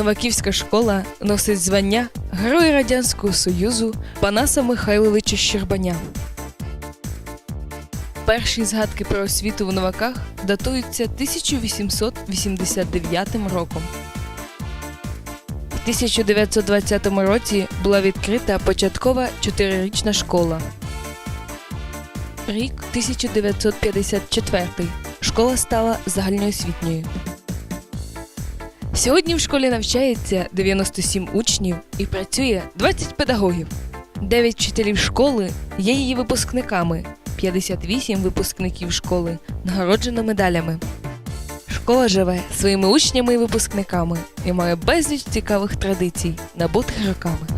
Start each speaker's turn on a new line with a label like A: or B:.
A: Новаківська школа носить звання Герой Радянського Союзу Панаса Михайловича Щербаня. Перші згадки про освіту в Новаках датуються 1889 роком. В 1920 році була відкрита початкова чотирирічна школа. Рік 1954. Школа стала загальноосвітньою. Сьогодні в школі навчається 97 учнів і працює 20 педагогів. 9 вчителів школи є її випускниками, 58 випускників школи нагороджено медалями. Школа живе своїми учнями і випускниками і має безліч цікавих традицій, набутих роками.